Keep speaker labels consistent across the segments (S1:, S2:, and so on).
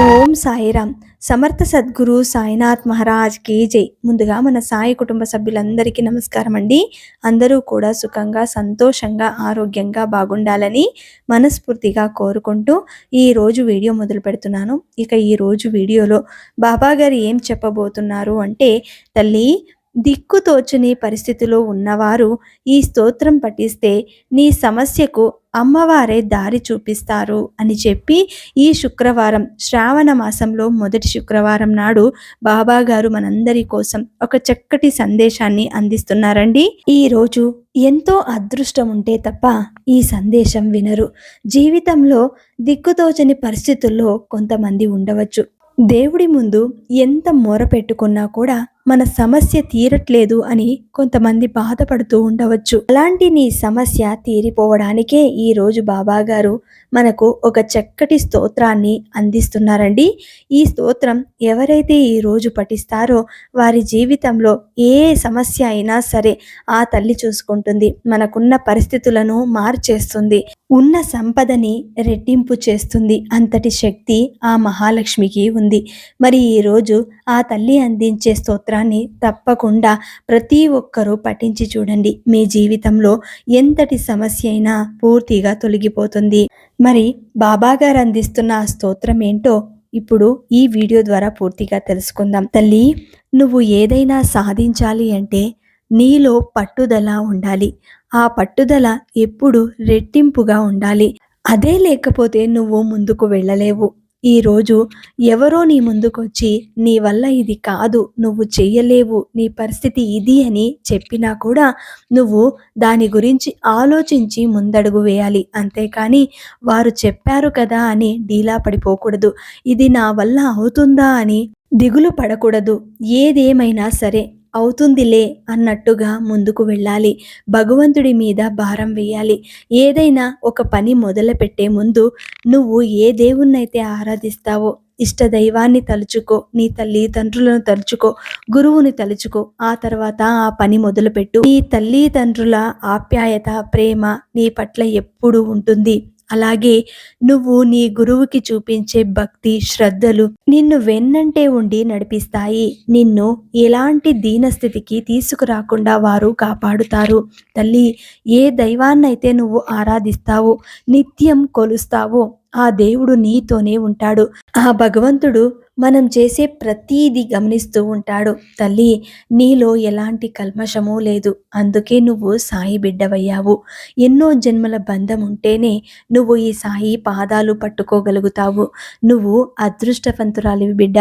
S1: ఓం సాయిరామ్. సమర్థ సద్గురు సాయినాథ్ మహారాజ్కి జై. ముందుగా మన సాయి కుటుంబ సభ్యులందరికీ నమస్కారం అండి. అందరూ కూడా సుఖంగా సంతోషంగా ఆరోగ్యంగా బాగుండాలని మనస్ఫూర్తిగా కోరుకుంటూ ఈ రోజు వీడియో మొదలు పెడుతున్నాను. ఇక ఈ రోజు వీడియోలో బాబా గారు ఏం చెప్పబోతున్నారు అంటే తల్లి దిక్కుతోచని పరిస్థితిలో ఉన్నవారు ఈ స్తోత్రం పఠిస్తే నీ సమస్యకు అమ్మవారే దారి చూపిస్తారు అని చెప్పి ఈ శుక్రవారం శ్రావణ మాసంలో మొదటి శుక్రవారం నాడు బాబా గారు మనందరి కోసం ఒక చక్కటి సందేశాన్ని అందిస్తున్నారండి. ఈ రోజు ఎంతో అదృష్టం ఉంటే తప్ప ఈ సందేశం వినరు. జీవితంలో దిక్కుతోచని పరిస్థితుల్లో కొంతమంది ఉండవచ్చు. దేవుడి ముందు ఎంత మొర పెట్టుకున్నా కూడా మన సమస్య తీరట్లేదు అని కొంతమంది బాధపడుతూ ఉండవచ్చు. అలాంటి నీ సమస్య తీరిపోవడానికే ఈ రోజు మనకు ఒక చక్కటి స్తోత్రాన్ని అందిస్తున్నారండి. ఈ స్తోత్రం ఎవరైతే ఈ రోజు పఠిస్తారో వారి జీవితంలో ఏ సమస్య అయినా సరే ఆ తల్లి చూసుకుంటుంది. మనకున్న పరిస్థితులను మార్చేస్తుంది. ఉన్న సంపదని రెట్టింపు చేస్తుంది. అంతటి శక్తి ఆ మహాలక్ష్మికి ఉంది. మరి ఈరోజు ఆ తల్లి అందించే సూత్రాన్ని తప్పకుండా ప్రతి ఒక్కరూ పఠించి చూడండి. మీ జీవితంలో ఎంతటి సమస్య అయినా పూర్తిగా తొలగిపోతుంది. మరి బాబాగారు అందిస్తున్న ఆ స్తోత్రం ఏంటో ఇప్పుడు ఈ వీడియో ద్వారా పూర్తిగా తెలుసుకుందాం. తల్లి నువ్వు ఏదైనా సాధించాలి అంటే నీలో పట్టుదల ఉండాలి. ఆ పట్టుదల ఎప్పుడు రెట్టింపుగా ఉండాలి. అదే లేకపోతే నువ్వు ముందుకు వెళ్ళలేవు. ఈరోజు ఎవరో నీ ముందుకొచ్చి నీ వల్ల ఇది కాదు నువ్వు చెయ్యలేవు నీ పరిస్థితి ఇది అని చెప్పినా కూడా నువ్వు దాని గురించి ఆలోచించి ముందడుగు వేయాలి. అంతేకాని వారు చెప్పారు కదా అని డీలా పడిపోకూడదు. ఇది నా వల్ల అవుతుందా అని దిగులు పడకూడదు. ఏదేమైనా సరే అవుతుందిలే అన్నట్టుగా ముందుకు వెళ్ళాలి. భగవంతుడి మీద భారం వేయాలి. ఏదైనా ఒక పని మొదలుపెట్టే ముందు నువ్వు ఏ దేవుణ్ణైతే ఆరాధిస్తావో ఇష్ట దైవాన్ని తలుచుకో నీ తల్లి తండ్రులను తలుచుకో గురువుని తలుచుకో ఆ తర్వాత ఆ పని మొదలుపెట్టు. నీ తల్లి తండ్రుల ఆప్యాయత ప్రేమ నీ పట్ల ఎప్పుడు ఉంటుంది. అలాగే నువ్వు నీ గురువుకి చూపించే భక్తి శ్రద్ధలు నిన్ను వెన్నంటే ఉండి నడిపిస్తాయి. నిన్ను ఎలాంటి దీనస్థితికి తీసుకురాకుండా వారు కాపాడుతారు. తల్లి ఏ దైవాన్నైతే నువ్వు ఆరాధిస్తావో నిత్యం కొలుస్తావో ఆ దేవుడు నీతోనే ఉంటాడు. ఆ భగవంతుడు మనం చేసే ప్రతీది గమనిస్తూ ఉంటాడు. తల్లి నీలో ఎలాంటి కల్మషము లేదు. అందుకే నువ్వు సాయి బిడ్డవయ్యావు. ఎన్నో జన్మల బంధం ఉంటేనే నువ్వు ఈ సాయి పాదాలు పట్టుకోగలుగుతావు. నువ్వు అదృష్టవంతురాలివి బిడ్డ.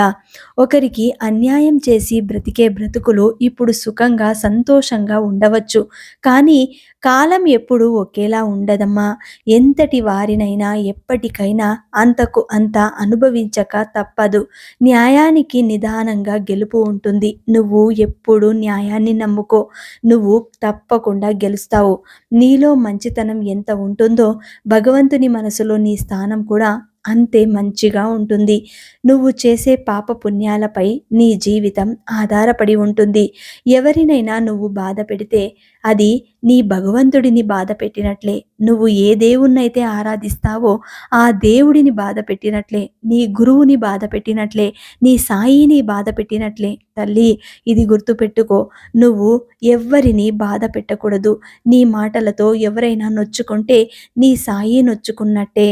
S1: ఒకరికి అన్యాయం చేసి బ్రతికే బ్రతుకులు ఇప్పుడు సుఖంగా సంతోషంగా ఉండవచ్చు. కానీ కాలం ఎప్పుడు ఒకేలా ఉండదమ్మా. ఎంతటి వారినైనా ఎప్పటికైనా అంతకు అంత అనుభవించక తప్పదు. న్యాయానికి నిదానంగా గెలుపు ఉంటుంది. నువ్వు ఎప్పుడు న్యాయాన్ని నమ్ముకో. నువ్వు తప్పకుండా గెలుస్తావు. నీలో మంచితనం ఎంత ఉంటుందో భగవంతుని మనసులో నీ స్థానం కూడా అంతే మంచిగా ఉంటుంది. నువ్వు చేసే పాప పుణ్యాలపై నీ జీవితం ఆధారపడి ఉంటుంది. ఎవరినైనా నువ్వు బాధ పెడితే అది నీ భగవంతుడిని బాధ పెట్టినట్లే. నువ్వు ఏ దేవుణ్ణైతే ఆరాధిస్తావో ఆ దేవుడిని బాధ పెట్టినట్లే. నీ గురువుని బాధ పెట్టినట్లే. నీ సాయిని బాధ పెట్టినట్లే. తల్లి ఇది గుర్తుపెట్టుకో. నువ్వు ఎవ్వరిని బాధ పెట్టకూడదు. నీ మాటలతో ఎవరైనా నొచ్చుకుంటే నీ సాయి నొచ్చుకున్నట్టే.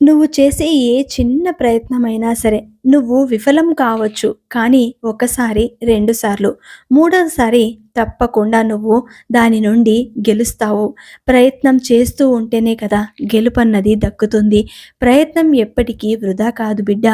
S1: నువ్వు చేసే ఏ చిన్న ప్రయత్నమైనా సరే నువ్వు విఫలం కావచ్చు. కానీ ఒకసారి రెండుసార్లు మూడోసారి తప్పకుండా నువ్వు దాని నుండి గెలుస్తావు. ప్రయత్నం చేస్తూ ఉంటేనే కదా గెలుపన్నది దక్కుతుంది. ప్రయత్నం ఎప్పటికీ వృధా కాదు బిడ్డ.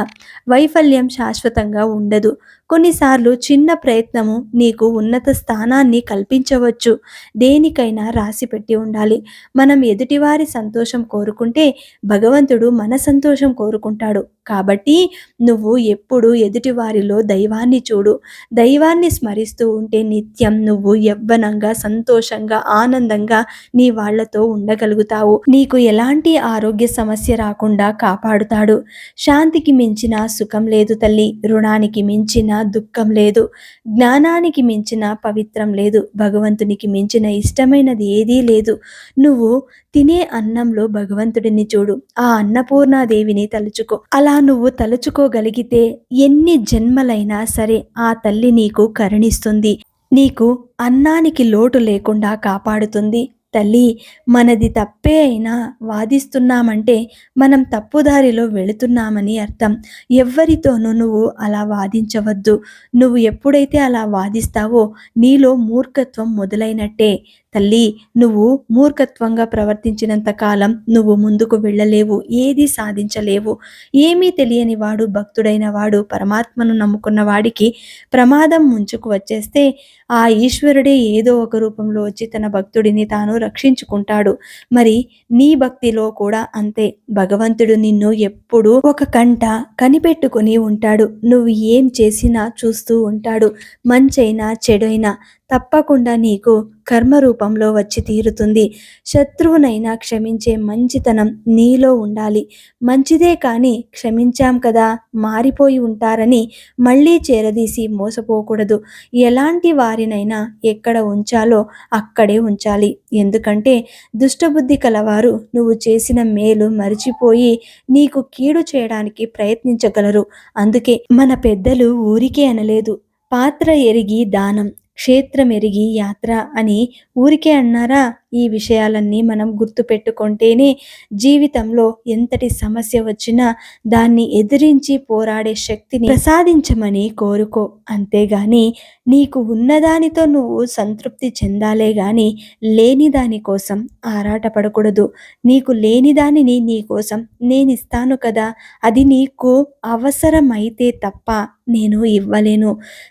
S1: వైఫల్యం శాశ్వతంగా ఉండదు. కొన్నిసార్లు చిన్న ప్రయత్నము నీకు ఉన్నత స్థానాన్ని కల్పించవచ్చు. దేనికైనా రాసి పెట్టి ఉండాలి. మనం ఎదుటివారి సంతోషం కోరుకుంటే భగవంతుడు మన సంతోషం కోరుకుంటాడు. కాబట్టి నువ్వు ఎప్పుడు ఎదుటివారిలో దైవాన్ని చూడు. దైవాన్ని స్మరిస్తూ ఉంటే నిత్యం నువ్వు నువ్వు యవ్వనంగా సంతోషంగా ఆనందంగా నీ వాళ్ళతో ఉండగలుగుతావు. నీకు ఎలాంటి ఆరోగ్య సమస్య రాకుండా కాపాడుతాడు. శాంతికి మించిన సుఖం లేదు తల్లి. రుణానికి మించిన దుఃఖం లేదు. జ్ఞానానికి మించిన పవిత్రం లేదు. భగవంతునికి మించిన ఇష్టమైనది ఏదీ లేదు. నువ్వు తినే అన్నంలో భగవంతుడిని చూడు. ఆ అన్నపూర్ణాదేవిని తలుచుకో. అలా నువ్వు తలుచుకోగలిగితే ఎన్ని జన్మలైనా సరే ఆ తల్లి నీకు కరుణిస్తుంది. నీకు అన్నానికి లోటు లేకుండా కాపాడుతుంది. తల్లి మనది తప్పే అయినా వాదిస్తున్నామంటే మనం తప్పుదారిలో వెళుతున్నామని అర్థం. ఎవ్వరితోనూ నువ్వు అలా వాదించవద్దు. నువ్వు ఎప్పుడైతే అలా వాదిస్తావో నీలో మూర్ఖత్వం మొదలైనట్టే. తల్లి నువ్వు మూర్ఖత్వంగా ప్రవర్తించినంత కాలం నువ్వు ముందుకు వెళ్ళలేవు ఏది సాధించలేవు. ఏమీ తెలియని వాడు భక్తుడైన వాడు పరమాత్మను నమ్ముకున్న వాడికి ప్రమాదం ముంచుకు వచ్చేస్తే ఆ ఈశ్వరుడే ఏదో ఒక రూపంలో వచ్చి తన భక్తుడిని తాను రక్షించుకుంటాడు. మరి నీ భక్తిలో కూడా అంతే. భగవంతుడు నిన్ను ఎప్పుడు ఒక కంట కనిపెట్టుకుని ఉంటాడు. నువ్వు ఏం చేసినా చూస్తూ ఉంటాడు. మంచైనా చెడైనా తప్పకుండా నీకు కర్మ రూపంలో వచ్చి తీరుతుంది. శత్రువునైనా క్షమించే మంచితనం నీలో ఉండాలి. మంచిదే కానీ క్షమించాం కదా మారిపోయి ఉంటారని మళ్ళీ చేరదీసి మోసపోకూడదు. ఎలాంటి వారినైనా ఎక్కడ ఉంచాలో అక్కడే ఉంచాలి. ఎందుకంటే దుష్టబుద్ధి కలవారు నువ్వు చేసిన మేలు మరిచిపోయి నీకు కీడు చేయడానికి ప్రయత్నించగలరు. అందుకే మన పెద్దలు ఊరికే అనలేదు. పాత్ర ఎరిగి దానం. క్షేత్రమెరిగి యాత్ర అని ఊరికే అన్నారా? ఈ విషయాలన్నీ మనం గుర్తుపెట్టుకుంటేనే జీవితంలో ఎంతటి సమస్య వచ్చినా దాన్ని ఎదిరించి పోరాడే శక్తిని ప్రసాదించమని కోరుకో. అంతేగాని నీకు ఉన్నదానితో నువ్వు సంతృప్తి చెందాలే గాని లేని దాని కోసం ఆరాటపడకూడదు. నీకు లేని దానిని నీ కోసం నేను ఇస్తాను కదా. అది నీకు అవసరమైతే తప్ప నేను ఇవ్వలేను.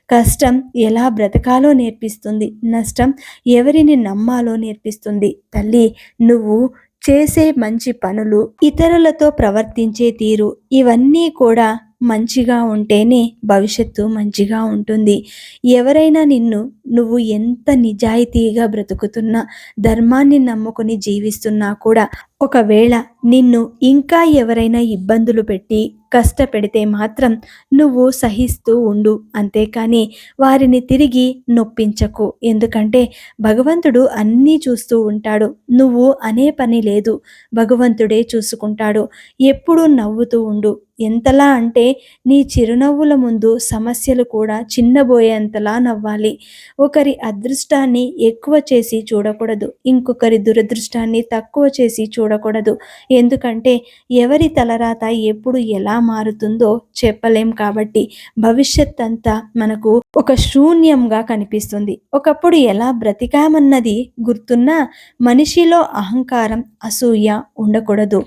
S1: కష్టం ఎలా బ్రతకాలో నేర్పిస్తుంది. నష్టం ఎవరిని నమ్మాలో నేర్పిస్తుంది. తల్లి నువ్వు చేసే మంచి పనులు ఇతరులతో ప్రవర్తించే తీరు. ఇవన్నీ కూడా మంచిగా ఉంటేనే భవిష్యత్తు మంచిగా ఉంటుంది. ఎవరైనా నిన్ను నువ్వు ఎంత నిజాయితీగా బ్రతుకుతున్నా ధర్మాన్ని నమ్ముకుని జీవిస్తున్నా కూడా ఒకవేళ నిన్ను ఇంకా ఎవరైనా ఇబ్బందులు పెట్టి కష్టపెడితే మాత్రం నువ్వు సహిస్తూ ఉండు అంతేకాని వారిని తిరిగి నొప్పించకు. ఎందుకంటే భగవంతుడు అన్నీ చూస్తూ ఉంటాడు. నువ్వు అనే పని లేదు. భగవంతుడే చూసుకుంటాడు. ఎప్పుడూ నవ్వుతూ ఉండు. ఎంతలా అంటే నీ చిరునవ్వుల ముందు సమస్యలు కూడా చిన్నబోయేంతలా నవ్వాలి. ఒకరి అదృష్టాన్ని ఎక్కువ చేసి చూడకూడదు. ఇంకొకరి దురదృష్టాన్ని తక్కువ చేసి చూడకూడదు. ఎందుకంటే ఎవరి తలరాత ఎప్పుడు ఎలా మారుతుందో చెప్పలేం కాబట్టి భవిష్యత్ అంతా మనకు ఒక శూన్యంగా కనిపిస్తుంది. ఒకప్పుడు ఎలా బ్రతికామన్నది గుర్తున్నా మనిషిలో అహంకారం అసూయ ఉండకూడదు.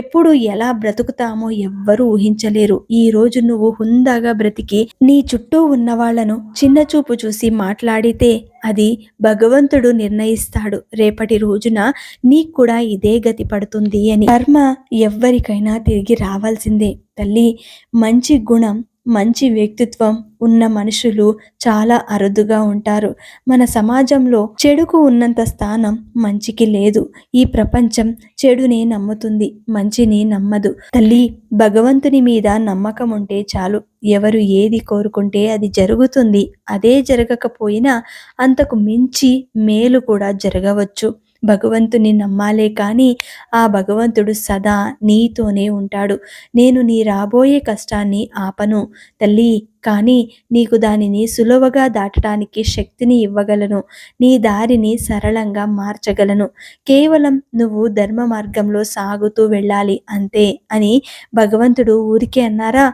S1: ఎప్పుడు ఎలా బ్రతుకుతామో ఎవ్వరూ ఊహించలేరు. ఈ రోజు నువ్వు హుందాగా బ్రతికి నీ చుట్టూ ఉన్న వాళ్ళను చిన్న చూపు చూసి మాట్లాడితే అది భగవంతుడు నిర్ణయిస్తాడు. రేపటి రోజున నీకు కూడా ఇదే గతి పడుతుంది అని. కర్మ ఎవ్వరికైనా తిరిగి రావాల్సిందే. తల్లి మంచి గుణం మంచి వ్యక్తిత్వం ఉన్న మనుషులు చాలా అరుదుగా ఉంటారు. మన సమాజంలో చెడుకు ఉన్నంత స్థానం మంచికి లేదు. ఈ ప్రపంచం చెడుని నమ్ముతుంది మంచిని నమ్మదు. తల్లి భగవంతుని మీద నమ్మకం ఉంటే చాలు. ఎవరు ఏది కోరుకుంటే అది జరుగుతుంది. అదే జరగకపోయినా అంతకు మించి మేలు కూడా జరగవచ్చు. భగవంతుని నమ్మాలే కానీ ఆ భగవంతుడు సదా నీతోనే ఉంటాడు. నేను నీ రాబోయే కష్టాన్ని ఆపను తల్లి కానీ నీకు దానిని సులువుగా దాటడానికి శక్తిని ఇవ్వగలను. నీ దారిని సరళంగా మార్చగలను. కేవలం నువ్వు ధర్మ మార్గంలో సాగుతూ వెళ్ళాలి అంతే అని భగవంతుడు ఊరికే అన్నారా?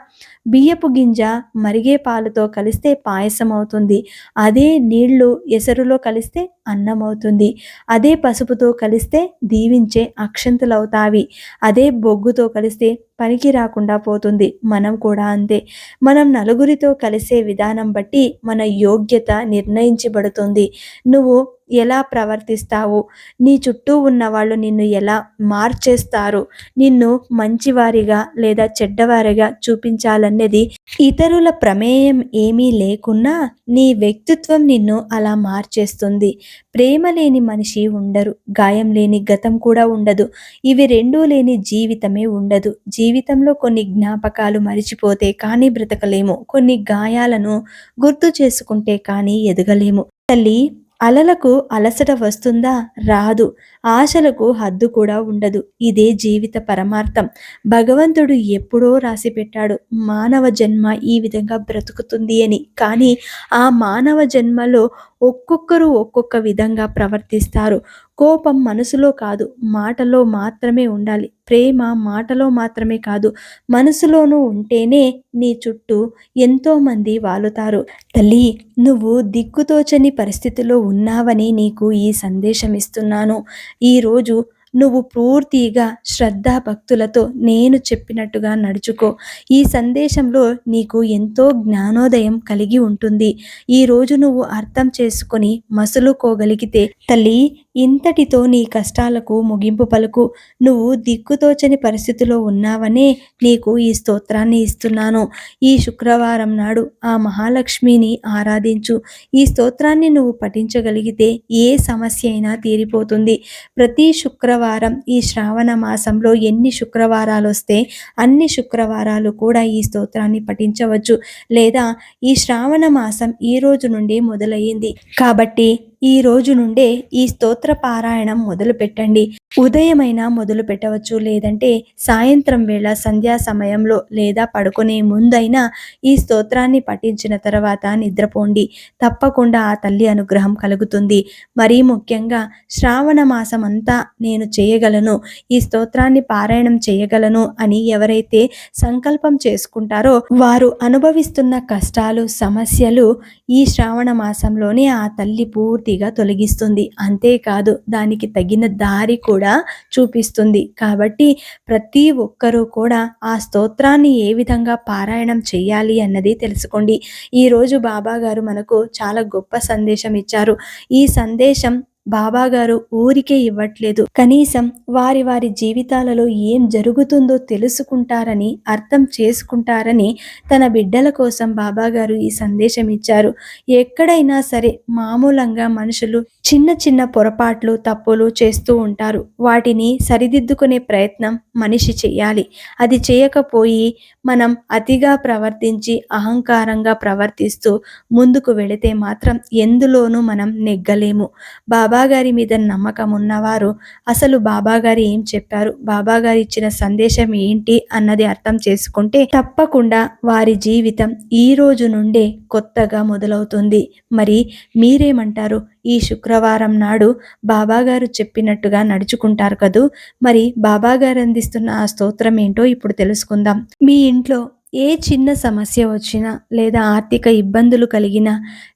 S1: బియ్యపు గింజ మరిగే పాలతో కలిస్తే పాయసం అవుతుంది అదే నీళ్ళు ఎసరులో కలిస్తే అన్నం అవుతుంది అదే పసుపుతో కలిస్తే దీవించే అక్షంతులవుతావి. అదే బొగ్గుతో కలిస్తే పనికి రాకుండా పోతుంది. మనం కూడా అంతే. మనం నలుగురితో కలిసే విధానం బట్టి మన యోగ్యత నిర్ణయించబడుతుంది. నువ్వు ఎలా ప్రవర్తిస్తావు? నీ చుట్టూ ఉన్న వాళ్ళు నిన్ను ఎలా మార్చేస్తారు? నిన్ను మంచివారిగా లేదా చెడ్డవారిగా చూపించాలన్నది ఇతరుల ప్రమేయం ఏమీ లేకున్నా నీ వ్యక్తిత్వం నిన్ను అలా మార్చేస్తుంది. ప్రేమ లేని మనిషి ఉండరు. గాయం లేని గతం కూడా ఉండదు. ఇవి రెండూ లేని జీవితమే ఉండదు. జీవితంలో కొన్ని జ్ఞాపకాలు మరిచిపోతే కానీ బ్రతకలేము. కొన్ని గాయాలను గుర్తు చేసుకుంటే కానీ ఎదగలేము. తల్లి అలలకు అలసట వస్తుందా? రాదు. ఆశలకు హద్దు కూడా ఉండదు. ఇదే జీవిత పరమార్థం. భగవంతుడు ఎప్పుడో రాసి పెట్టాడు మానవ జన్మ ఈ విధంగా బ్రతుకుతుంది అని. కానీ ఆ మానవ జన్మలో ఒక్కొక్కరు ఒక్కొక్క విధంగా ప్రవర్తిస్తారు. కోపం మనసులో కాదు మాటలో మాత్రమే ఉండాలి. ప్రేమ మాటలో మాత్రమే కాదు మనసులోనూ ఉంటేనే నీ చుట్టూ ఎంతోమంది వాలుతారు. తల్లి నువ్వు దిక్కుతోచని పరిస్థితిలో ఉన్నావని నీకు ఈ సందేశం ఇస్తున్నాను ఈరోజు నువ్వు పూర్తిగా శ్రద్ధా భక్తులతో నేను చెప్పినట్టుగా నడుచుకో. ఈ సందేశంలో నీకు ఎంతో జ్ఞానోదయం కలిగి ఉంటుంది. ఈరోజు నువ్వు అర్థం చేసుకొని మసులుకోగలిగితే తల్లి ఇంతటితో నీ కష్టాలకు ముగింపు పలుకు. నువ్వు దిక్కుతోచని పరిస్థితిలో ఉన్నావనే నీకు ఈ స్తోత్రాన్ని ఇస్తున్నాను. ఈ శుక్రవారం నాడు ఆ మహాలక్ష్మిని ఆరాధించు. ఈ స్తోత్రాన్ని నువ్వు పఠించగలిగితే ఏ సమస్య అయినా తీరిపోతుంది. ప్రతి శుక్రవారం ఈ శ్రావణ మాసంలో ఎన్ని శుక్రవారాలు వస్తే అన్ని శుక్రవారాలు కూడా ఈ స్తోత్రాన్ని పఠించవచ్చు. లేదా ఈ శ్రావణ మాసం ఈ రోజు నుండి మొదలయ్యింది. కాబట్టి ఈ రోజు నుండే ఈ స్తోత్ర పారాయణం మొదలు పెట్టండి. ఉదయమైనా మొదలు పెట్టవచ్చు. లేదంటే సాయంత్రం వేళ సంధ్యా సమయంలో లేదా పడుకునే ముందైనా ఈ స్తోత్రాన్ని పఠించిన తర్వాత నిద్రపోండి. తప్పకుండా ఆ తల్లి అనుగ్రహం కలుగుతుంది. మరీ ముఖ్యంగా శ్రావణ మాసం అంతా నేను చేయగలను ఈ స్తోత్రాన్ని పారాయణం చేయగలను అని ఎవరైతే సంకల్పం చేసుకుంటారో వారు అనుభవిస్తున్న కష్టాలు సమస్యలు ఈ శ్రావణ మాసంలోనే ఆ తల్లి పూర్తి పూర్తిగా తొలగిస్తుంది. అంతేకాదు దానికి తగిన దారి కూడా చూపిస్తుంది. కాబట్టి ప్రతి ఒక్కరూ కూడా ఆ స్తోత్రాన్ని ఏ విధంగా పారాయణం చేయాలి అన్నది తెలుసుకోండి. ఈరోజు బాబా గారు మనకు చాలా గొప్ప సందేశం ఇచ్చారు. ఈ సందేశం బాబాగారు ఊరికే ఇవ్వట్లేదు. కనీసం వారి వారి జీవితాలలో ఏం జరుగుతుందో తెలుసుకుంటారని అర్థం చేసుకుంటారని తన బిడ్డల కోసం బాబాగారు ఈ సందేశం ఇచ్చారు. ఎక్కడైనా సరే మామూలంగా మనుషులు చిన్న చిన్న పొరపాట్లు తప్పులు చేస్తూ ఉంటారు. వాటిని సరిదిద్దుకునే ప్రయత్నం మనిషి చేయాలి. అది చేయకపోయి మనం అతిగా ప్రవర్తించి అహంకారంగా ప్రవర్తిస్తూ ముందుకు వెళితే మాత్రం ఎందులోనూ మనం నెగ్గలేము. బాబాగారి మీద నమ్మకం ఉన్నవారు అసలు బాబాగారు ఏం చెప్పారు? బాబాగారు ఇచ్చిన సందేశం ఏంటి అన్నది అర్థం చేసుకుంటే తప్పకుండా వారి జీవితం ఈ రోజు నుండే కొత్తగా మొదలవుతుంది. మరి మీరేమంటారు? ఈ శుక్రవారం నాడు బాబాగారు చెప్పినట్టుగా నడుచుకుంటారు కదూ? మరి బాబాగారు అందిస్తున్న ఆ స్తోత్రం ఏంటో ఇప్పుడు తెలుసుకుందాం. మీ ఇంట్లో ఏ చిన్న సమస్య వచ్చినా లేదా ఆర్థిక ఇబ్బందులు కలిగినా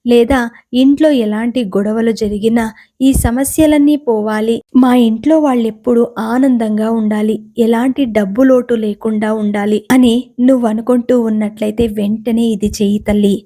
S1: లేదా ఇంట్లో ఎలాంటి గొడవలు జరిగినా ఈ సమస్యలన్నీ పోవాలి. మా ఇంట్లో వాళ్ళెప్పుడు ఆనందంగా ఉండాలి. ఎలాంటి డబ్బు లోటు లేకుండా ఉండాలి అని నువ్వు అనుకుంటూ ఉన్నట్లయితే వెంటనే ఇది చెయ్యి తల్లి.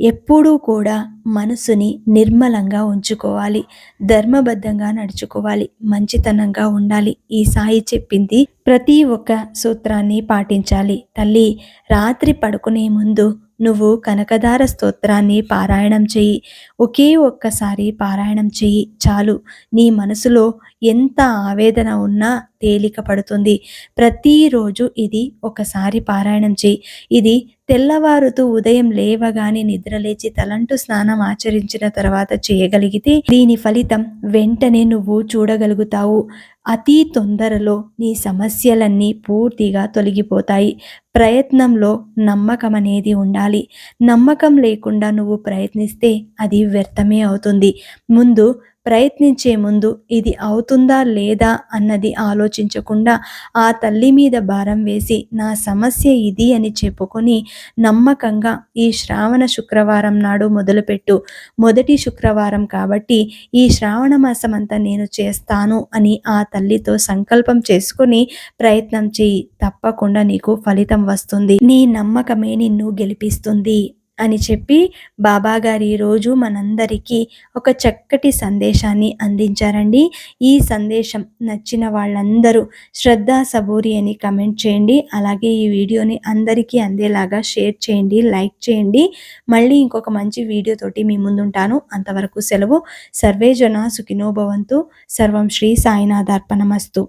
S1: ఎప్పుడూ కూడా మనసుని నిర్మలంగా ఉంచుకోవాలి. ధర్మబద్ధంగా నడుచుకోవాలి. మంచితనంగా ఉండాలి. ఈ సాయి చెప్పింది ప్రతి ఒక్క సూత్రాన్ని పాటించాలి. తల్లి రాత్రి పడుకునే ముందు నువ్వు కనకదార స్తోత్రాన్ని పారాయణం చెయ్యి. ఒకే ఒక్కసారి పారాయణం చెయ్యి. చాలు. నీ మనసులో ఎంత ఆవేదన ఉన్నా తేలిక పడుతుంది. ప్రతిరోజు ఇది ఒకసారి పారాయణం చేయి. ఇది తెల్లవారుతూ ఉదయం లేవగానే నిద్రలేచి తలంటు స్నానం ఆచరించిన తర్వాత చేయగలిగితే దీని ఫలితం వెంటనే నువ్వు చూడగలుగుతావు. అతి తొందరలో నీ సమస్యలన్నీ పూర్తిగా తొలగిపోతాయి. ప్రయత్నంలో నమ్మకం అనేది ఉండాలి. నమ్మకం లేకుండా నువ్వు ప్రయత్నిస్తే అది వ్యర్థమే అవుతుంది. ముందు ప్రయత్నించే ముందు ఇది అవుతుందా లేదా అన్నది ఆలోచించకుండా ఆ తల్లి మీద భారం వేసి నా సమస్య ఇది అని చెప్పుకొని నమ్మకంగా ఈ శ్రావణ శుక్రవారం నాడు మొదలుపెట్టు. మొదటి శుక్రవారం కాబట్టి ఈ శ్రావణ మాసం అంతా నేను చేస్తాను అని ఆ తల్లితో సంకల్పం చేసుకొని ప్రయత్నం చేయి. తప్పకుండా నీకు ఫలితం వస్తుంది. నీ నమ్మకమే నిన్ను గెలిపిస్తుంది. అని చెప్పి బాబాగారు ఈరోజు మనందరికీ ఒక చక్కటి సందేశాన్ని అందించారండి. ఈ సందేశం నచ్చిన వాళ్ళందరూ శ్రద్ధ సబూరి అని కమెంట్ చేయండి. అలాగే ఈ వీడియోని అందరికీ అందేలాగా షేర్ చేయండి లైక్ చేయండి. మళ్ళీ ఇంకొక మంచి వీడియోతోటి మీ ముందుంటాను. అంతవరకు సెలవు. సర్వేజన సుఖినోభవంతు సర్వం శ్రీ సాయినాథార్పణమస్తు.